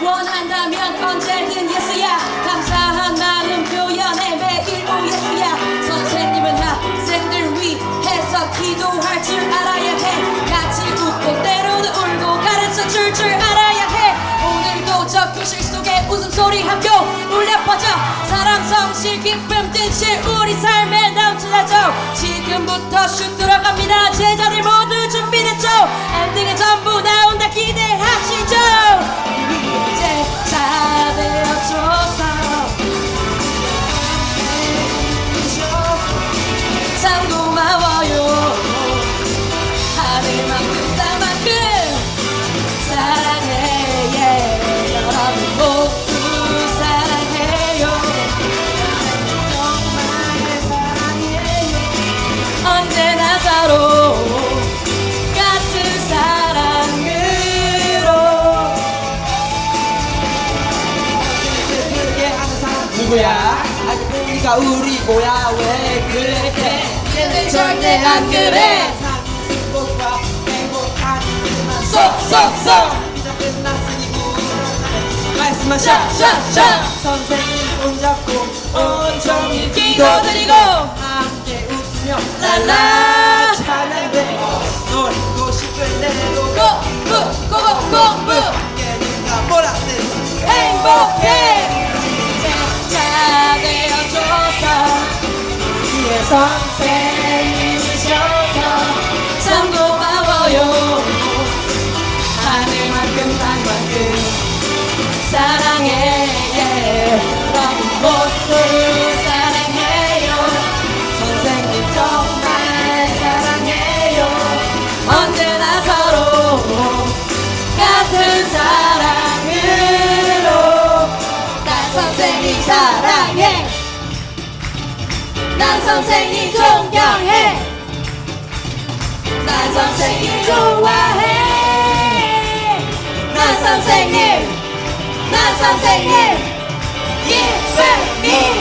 원한다면 언제든 예수야. 감사한 마음 표현해 매일 오 예수야. 선생님은 학생들 위해서 기도할 줄 알아야 해. 같이 웃고 때로는 울고 가르쳐 줄 줄 알아야 해. 오늘도 저 교실 속에 웃음소리 함께 울려 퍼져. 사랑 성실 기쁨 뜻이 우리 삶에 넘쳐나죠. 지금부터 슛 들어갑니다. 제자들 모두 준비됐죠? 언제나 서로 같은 사랑으로. 누구야? 알고 보니까 우리 뭐야? 왜 그래? 얘들 절대 안 그래. 행복과 행복한 일만 쏙쏙쏙. 말씀하셔 샤샤샤 선생님 손잡고 온종일 기도드리고 랄라 찬양되고 놀고 싶을 공부 공부 깨니까 뭐라든 행복해 자 되어줘서 우리의 선생 난 선생님 존경해. 난 선생님 좋아해. 난 선생님 난 선생님. 예, 이승민